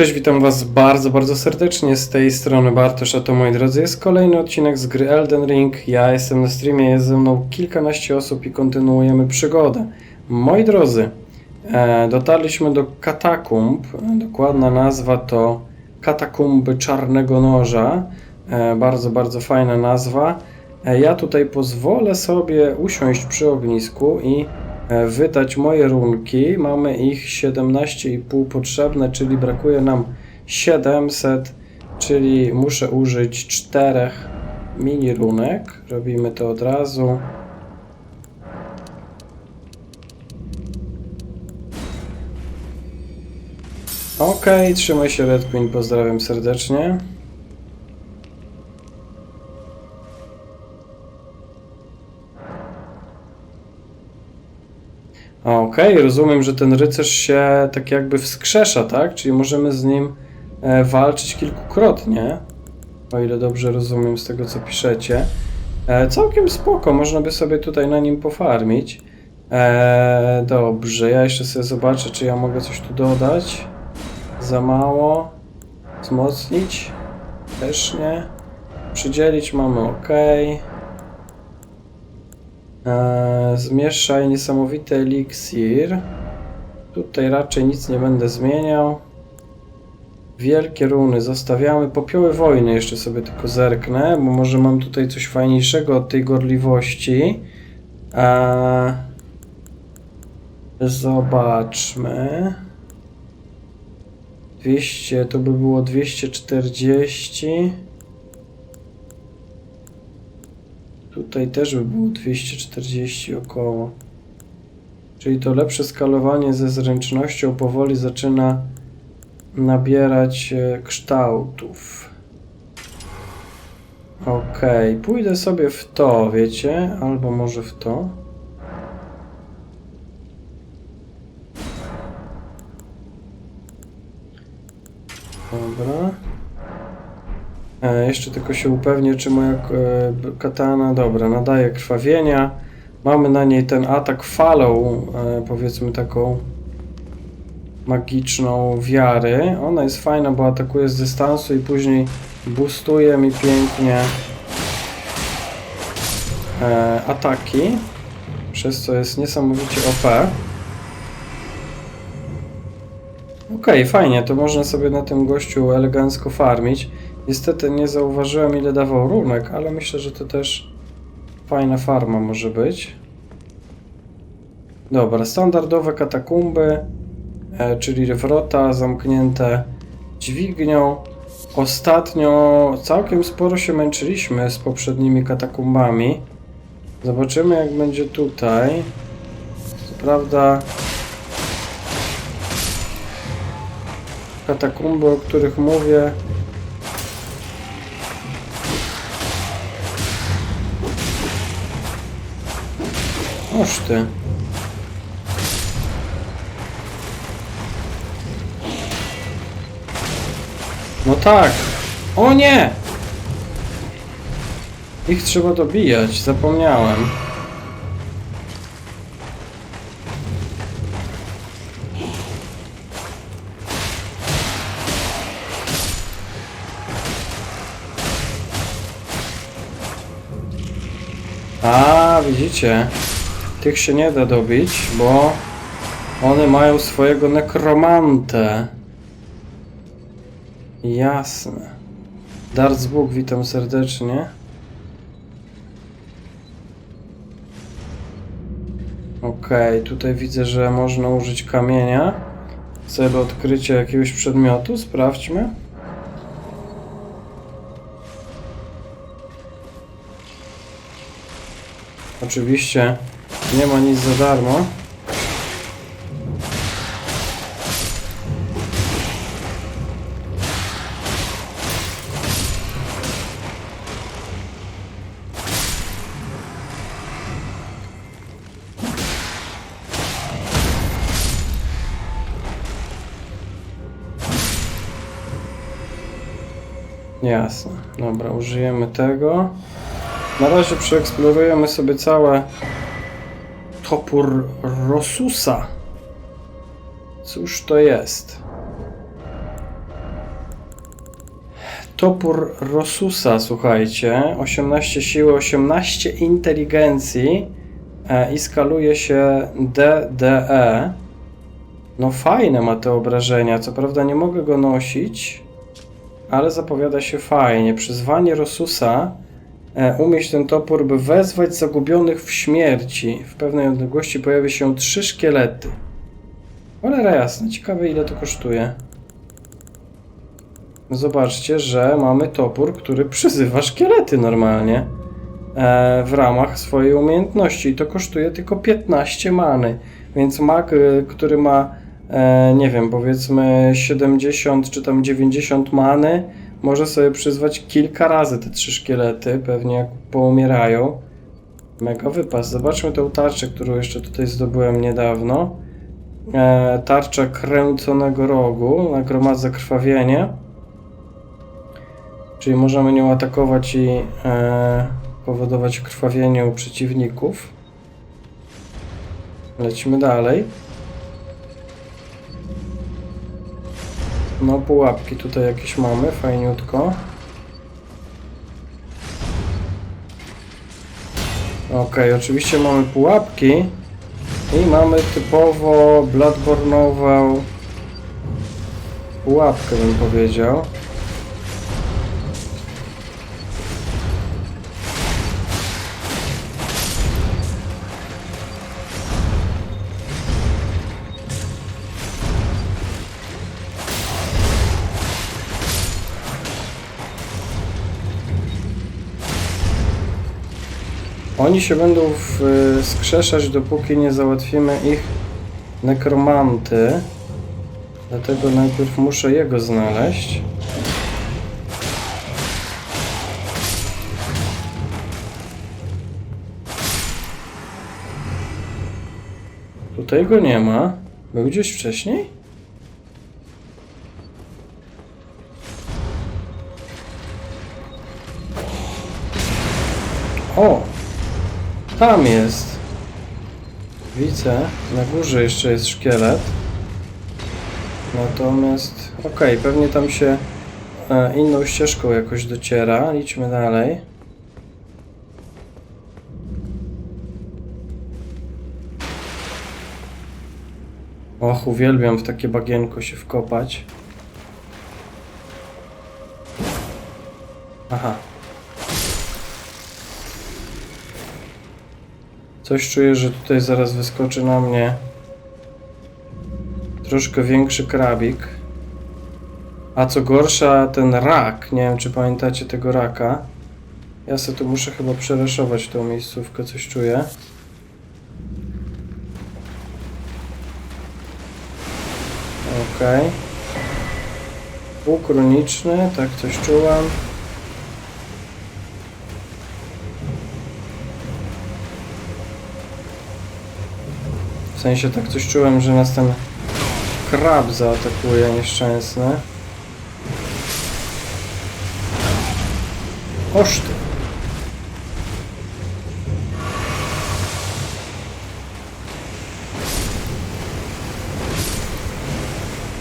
Cześć, witam Was bardzo, bardzo serdecznie. Z tej strony Bartosz, a to moi drodzy jest kolejny odcinek z gry Elden Ring. Ja jestem na streamie, jest ze mną kilkanaście osób i kontynuujemy przygodę. Moi drodzy, e, dotarliśmy do katakumb. Dokładna nazwa to Katakumby Czarnego Noża. E, bardzo, bardzo fajna nazwa. E, ja tutaj pozwolę sobie usiąść przy ognisku i wydać moje runki. Mamy ich 17,5 potrzebne, czyli brakuje nam 700, czyli muszę użyć 4 mini runek. Robimy to od razu. Ok, trzymaj się Red Queen, pozdrawiam serdecznie. Okej, rozumiem, że ten rycerz się tak jakby wskrzesza, tak? Czyli możemy z nim e, walczyć kilkukrotnie. O ile dobrze rozumiem z tego, co piszecie. E, całkiem spoko, można by sobie tutaj na nim pofarmić. E, dobrze, ja jeszcze sobie zobaczę, czy ja mogę coś tu dodać. Za mało. Wzmocnić? Też nie. Przydzielić mamy ok. Eee, zmieszaj niesamowity eliksir. Tutaj raczej nic nie będę zmieniał. Wielkie runy zostawiamy. Popioły wojny jeszcze sobie tylko zerknę, bo może mam tutaj coś fajniejszego od tej gorliwości. Eee, zobaczmy. 200 to by było 240. Tutaj też by było 240 około. Czyli to lepsze skalowanie ze zręcznością powoli zaczyna nabierać e, kształtów. Ok, pójdę sobie w to, wiecie? Albo może w to. Jeszcze tylko się upewnię, czy moja e, katana, dobra, nadaje krwawienia. Mamy na niej ten atak falą, e, powiedzmy taką magiczną wiary. Ona jest fajna, bo atakuje z dystansu i później boostuje mi pięknie e, ataki, przez co jest niesamowicie OP. Okej, fajnie, to można sobie na tym gościu elegancko farmić. Niestety nie zauważyłem ile dawał runek, ale myślę, że to też fajna farma może być. Dobra, standardowe katakumby, e, czyli wrota zamknięte dźwignią. Ostatnio całkiem sporo się męczyliśmy z poprzednimi katakumbami. Zobaczymy jak będzie tutaj. Co prawda katakumby, o których mówię, Oż ty. No tak. O nie! Ich trzeba dobijać, zapomniałem. A, widzicie? Tych się nie da dobić, bo one mają swojego nekromantę. Jasne. Dartsbóg, witam serdecznie. Okej, tutaj widzę, że można użyć kamienia. w Celu odkrycia jakiegoś przedmiotu. Sprawdźmy. Oczywiście nie ma nic za darmo. Jasne. Dobra, użyjemy tego. Na razie przeeksplorujemy sobie całe topór Rosusa. Cóż to jest? topór Rosusa, słuchajcie. 18 siły, 18 inteligencji e, i skaluje się DDE. No fajne ma te obrażenia, co prawda nie mogę go nosić, ale zapowiada się fajnie. Przyzwanie Rosusa umieść ten topór, by wezwać zagubionych w śmierci. W pewnej odległości pojawi się trzy szkielety. Cholera jasna, ciekawe ile to kosztuje. Zobaczcie, że mamy topór, który przyzywa szkielety normalnie e, w ramach swojej umiejętności i to kosztuje tylko 15 many. Więc mag, y, który ma, e, nie wiem, powiedzmy 70 czy tam 90 many, może sobie przyzwać kilka razy te trzy szkielety, pewnie jak poumierają. Mega wypas. Zobaczmy tą tarczę, którą jeszcze tutaj zdobyłem niedawno. E, tarcza kręconego rogu, nagromadza krwawienie. Czyli możemy nią atakować i e, powodować krwawienie u przeciwników. Lecimy dalej. No, pułapki tutaj jakieś mamy, fajniutko. Ok, oczywiście mamy pułapki i mamy typowo Bloodborne'ową pułapkę, bym powiedział. Oni się będą w- skrzeszać, dopóki nie załatwimy ich nekromanty. Dlatego najpierw muszę jego znaleźć. Tutaj go nie ma. Był gdzieś wcześniej? Tam jest. Widzę. Na górze jeszcze jest szkielet. Natomiast... Okej, pewnie tam się e, inną ścieżką jakoś dociera. Idźmy dalej. Och, uwielbiam w takie bagienko się wkopać. Aha. Coś czuję, że tutaj zaraz wyskoczy na mnie troszkę większy krabik. A co gorsza, ten rak. Nie wiem, czy pamiętacie tego raka. Ja sobie tu muszę chyba przereszować tą miejscówkę, coś czuję. Okej. Półkroniczny, tak coś czułam. W sensie tak coś czułem, że nas ten krab zaatakuje nieszczęsny. Oż ty.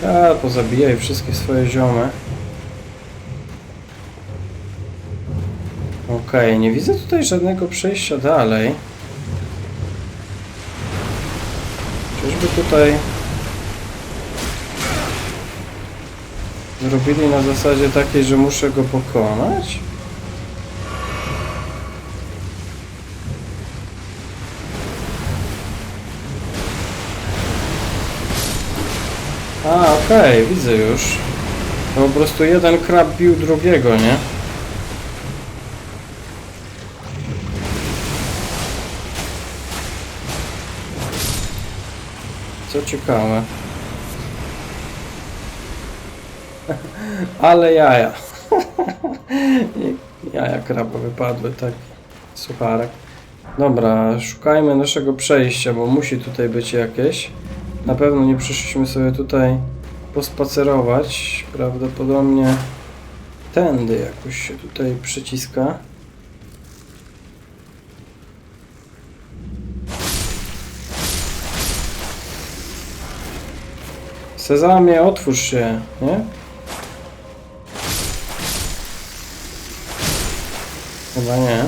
A, pozabijaj wszystkie swoje ziomy. Okej, nie widzę tutaj żadnego przejścia dalej. Czyżby tutaj zrobili na zasadzie takiej, że muszę go pokonać? A, okej, widzę już. To po prostu jeden krab bił drugiego, nie? Ciekawe. Ale jaja. jaja kraba wypadły, tak. Sucharek. Dobra, szukajmy naszego przejścia, bo musi tutaj być jakieś. Na pewno nie przyszliśmy sobie tutaj pospacerować. Prawdopodobnie tędy jakoś się tutaj przyciska. Sezamie, otwórz się, nie? Chyba nie.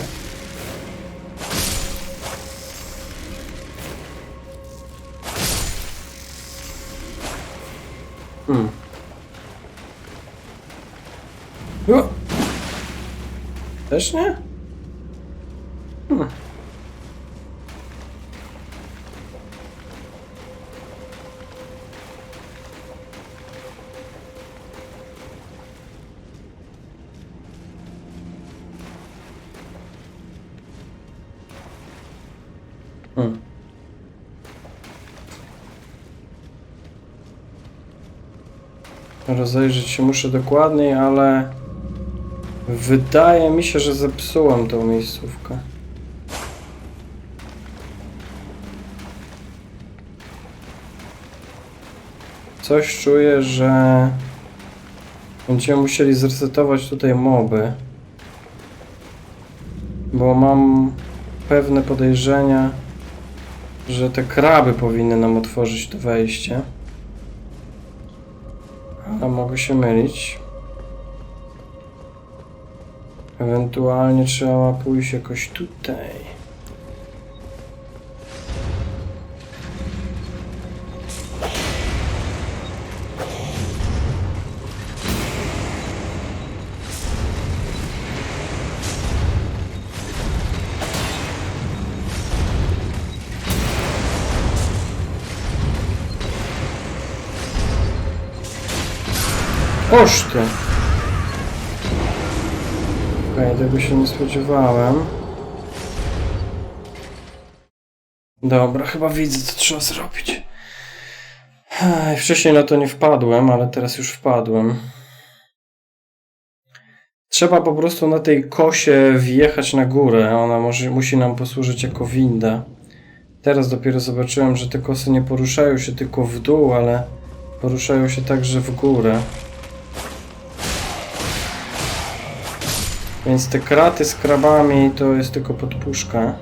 Hmm. O! Też nie? Hmm. Rozejrzeć się muszę dokładniej, ale wydaje mi się, że zepsułem tą miejscówkę. Coś czuję, że będziemy musieli zresetować tutaj moby. Bo mam pewne podejrzenia, że te kraby powinny nam otworzyć to wejście. Ale mogę się mylić. Ewentualnie trzeba pójść jakoś tutaj. Oż ty! Okej, tego się nie spodziewałem. Dobra, chyba widzę, co trzeba zrobić. Ej, Wcześniej na to nie wpadłem, ale teraz już wpadłem. Trzeba po prostu na tej kosie wjechać na górę. Ona może, musi nam posłużyć jako winda. Teraz dopiero zobaczyłem, że te kosy nie poruszają się tylko w dół, ale poruszają się także w górę. Więc te kraty z krabami to jest tylko podpuszka,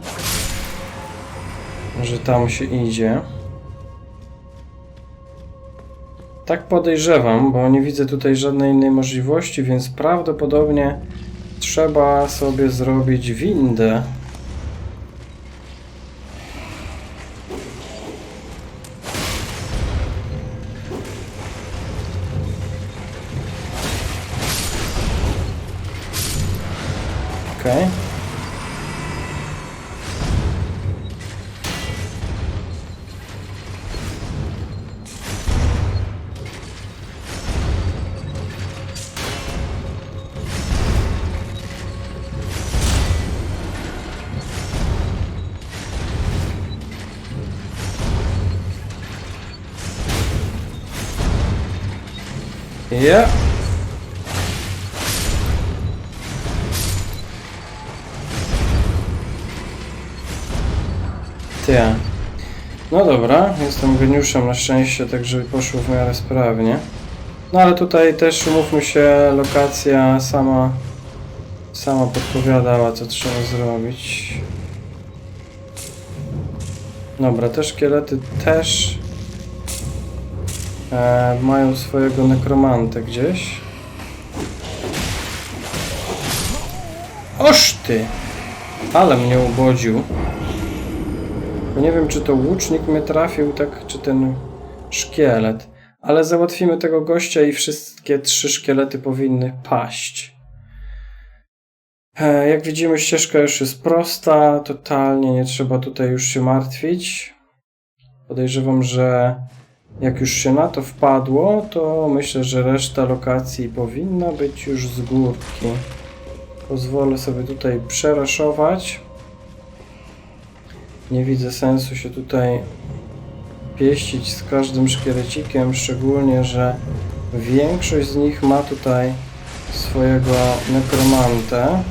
że tam się idzie. Tak podejrzewam, bo nie widzę tutaj żadnej innej możliwości, więc prawdopodobnie trzeba sobie zrobić windę. Okej. Ja. No dobra, jestem geniuszem na szczęście, także poszło w miarę sprawnie. No ale tutaj też, umówmy się, lokacja sama, sama podpowiadała, co trzeba zrobić. Dobra, te szkielety też e, mają swojego nekromantę gdzieś. Oż ty! Ale mnie ubodził. Nie wiem, czy to łucznik mnie trafił, tak, czy ten szkielet. Ale załatwimy tego gościa i wszystkie trzy szkielety powinny paść. E, Jak widzimy, ścieżka już jest prosta, totalnie nie trzeba tutaj już się martwić. Podejrzewam, że jak już się na to wpadło, to myślę, że reszta lokacji powinna być już z górki. Pozwolę sobie tutaj przeraszować. Nie widzę sensu się tutaj pieścić z każdym szkielecikiem, szczególnie, że większość z nich ma tutaj swojego nekromantę.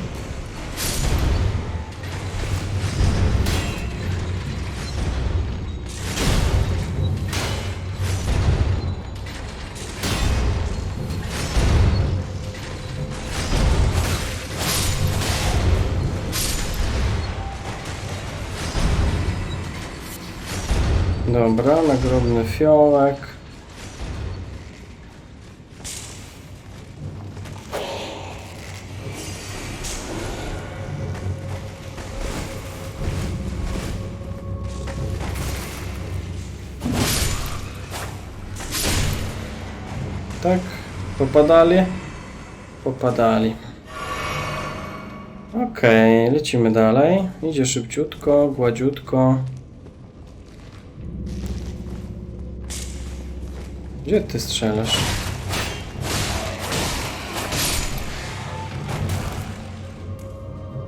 Dobra, nagrobny fiołek. Tak, popadali? Popadali. Okej, okay, lecimy dalej. Idzie szybciutko, gładziutko. Gdzie ty strzelasz?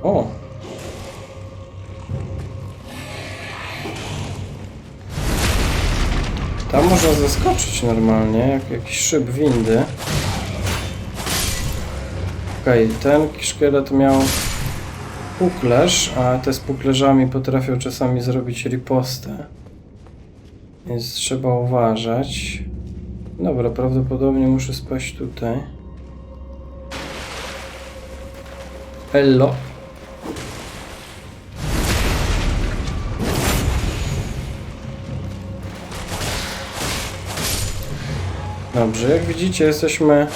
O! Tam można zaskoczyć normalnie, jak jakiś szyb windy. Okej, ten szkielet miał puklerz, a te z puklerzami potrafią czasami zrobić ripostę. Więc trzeba uważać. Dobra, prawdopodobnie muszę spaść tutaj. Hello. Dobrze, jak widzicie jesteśmy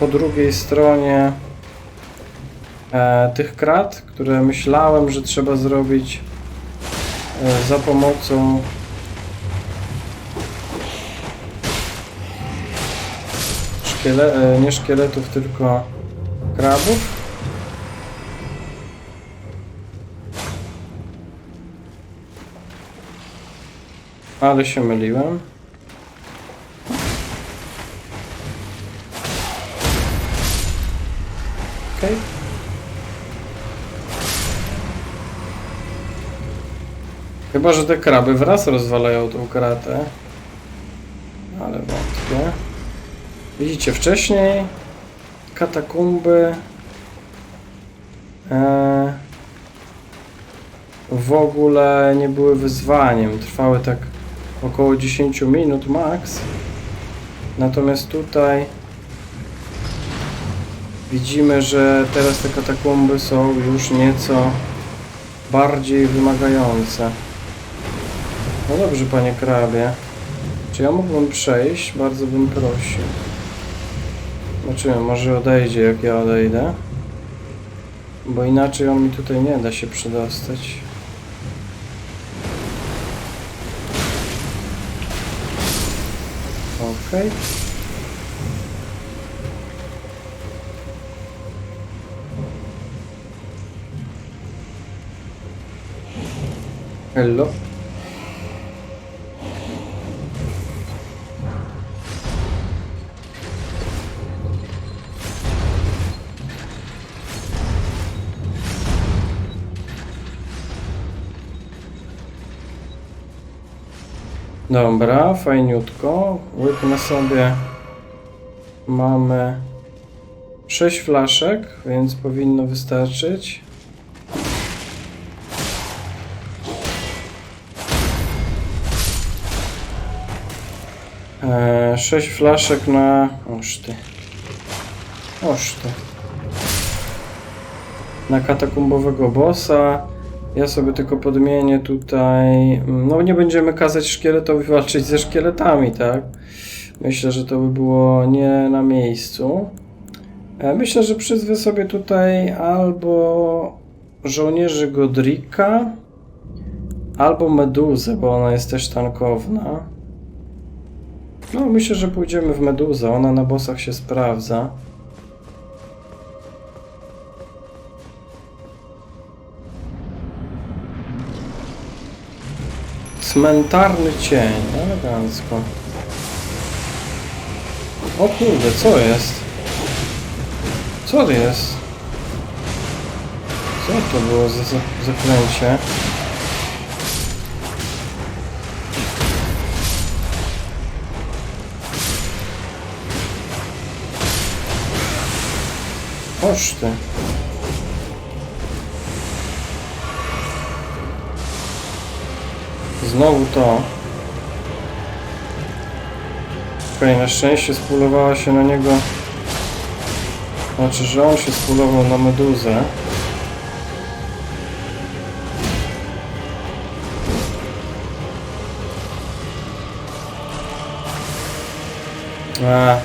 po drugiej stronie e, tych krat, które myślałem, że trzeba zrobić e, za pomocą szkiele, e, nie szkieletów, tylko krabów. Ale się myliłem. Okej. Chyba, że te kraby wraz rozwalają tą kratę. Ale wątpię. Widzicie, wcześniej katakumby e, w ogóle nie były wyzwaniem. Trwały tak około 10 minut max. Natomiast tutaj widzimy, że teraz te katakumby są już nieco bardziej wymagające. No dobrze, panie krabie. Czy ja mógłbym przejść? Bardzo bym prosił. Zobaczymy, może odejdzie jak ja odejdę. Bo inaczej on mi tutaj nie da się przedostać. Okej. Hello. Dobra, fajniutko. Łyk na sobie mamy 6 flaszek, więc powinno wystarczyć. Eee, 6 flaszek na... Oż ty. Oż ty. Na katakumbowego bossa. Ja sobie tylko podmienię tutaj. No, nie będziemy kazać szkieletowi walczyć ze szkieletami, tak? Myślę, że to by było nie na miejscu. E, Myślę, że przyzwę sobie tutaj albo żołnierzy Godrika, albo Meduzę, bo ona jest też tankowna. No, myślę, że pójdziemy w Meduzę. Ona na bossach się sprawdza. Cmentarny cień, elegancko. O kurde, co jest? Co to jest? Co to było za za- zaklęcie? Oż ty. Znowu to. Okej, na szczęście spulowała się na niego. Znaczy, że on się spulował na meduzę. A.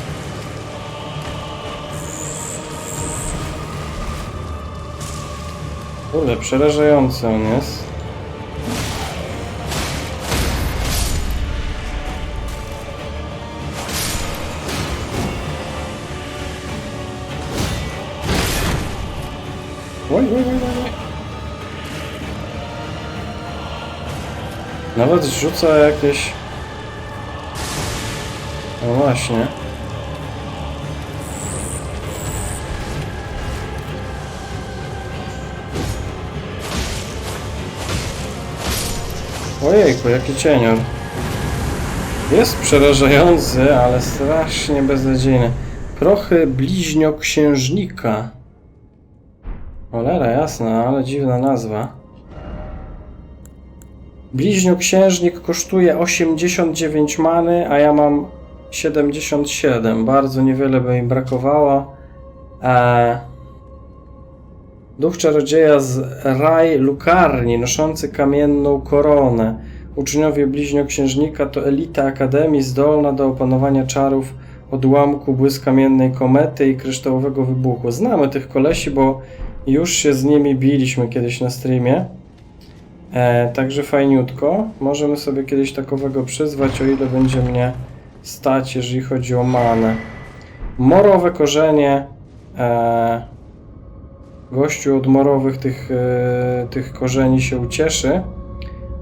Kurde, przerażający on jest. Oj, oj, oj, oj. Nawet rzucę jakieś... No właśnie. Ojejku, jaki cienior. Jest przerażający, ale strasznie beznadziejny. Prochy bliźnioksiężnika. Cholera jasna, ale dziwna nazwa. Bliźnioksiężnik kosztuje 89 many, a ja mam 77. Bardzo niewiele by mi brakowało. Eee, Duch czarodzieja z Raj Lukarni, noszący kamienną koronę. Uczniowie bliźnioksiężnika to elita Akademii zdolna do opanowania czarów odłamku błyskamiennej komety i kryształowego wybuchu. Znamy tych kolesi, bo już się z nimi biliśmy kiedyś na streamie. E, także fajniutko. Możemy sobie kiedyś takowego przyzwać, o ile będzie mnie stać, jeżeli chodzi o manę. Morowe korzenie. E, gościu od morowych tych, e, tych korzeni się ucieszy.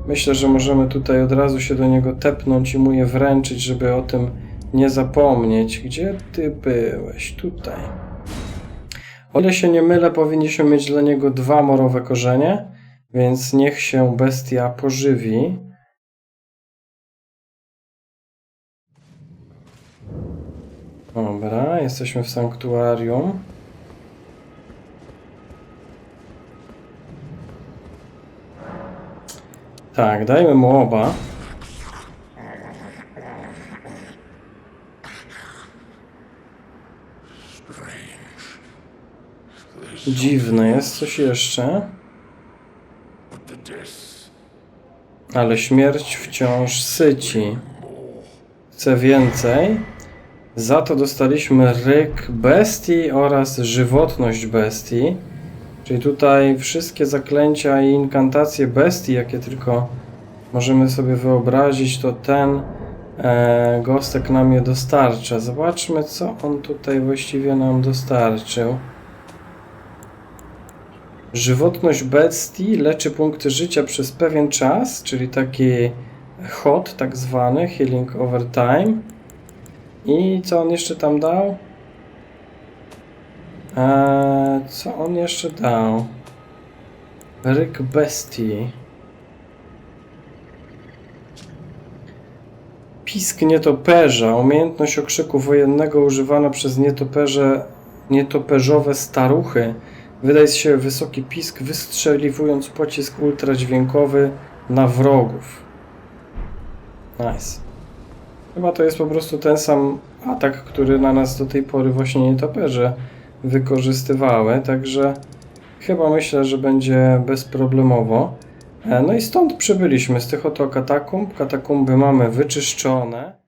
Myślę, że możemy tutaj od razu się do niego tepnąć i mu je wręczyć, żeby o tym nie zapomnieć. Gdzie ty byłeś? Tutaj. O ile się nie mylę, powinniśmy mieć dla niego dwa morowe korzenie, więc niech się bestia pożywi. Dobra, jesteśmy w sanktuarium. Tak, dajmy mu oba. Dziwne jest coś jeszcze. Ale śmierć wciąż syci. Chcę więcej. Za to dostaliśmy ryk bestii oraz żywotność bestii. Czyli tutaj wszystkie zaklęcia i inkantacje bestii, jakie tylko możemy sobie wyobrazić, to ten e, gostek nam je dostarcza. Zobaczmy, co on tutaj właściwie nam dostarczył. Żywotność bestii leczy punkty życia przez pewien czas, czyli taki hot, tak zwany, healing over time. I co on jeszcze tam dał? Eee, co on jeszcze dał? Ryk bestii. Pisk nietoperza. Umiejętność okrzyku wojennego używana przez nietoperze, nietoperzowe staruchy. Wydaje się wysoki pisk, wystrzeliwując pocisk ultradźwiękowy na wrogów. Nice. Chyba to jest po prostu ten sam atak, który na nas do tej pory właśnie nietoperze wykorzystywały, także chyba myślę, że będzie bezproblemowo. E, No i stąd przybyliśmy z tych oto katakumb. Katakumby mamy wyczyszczone.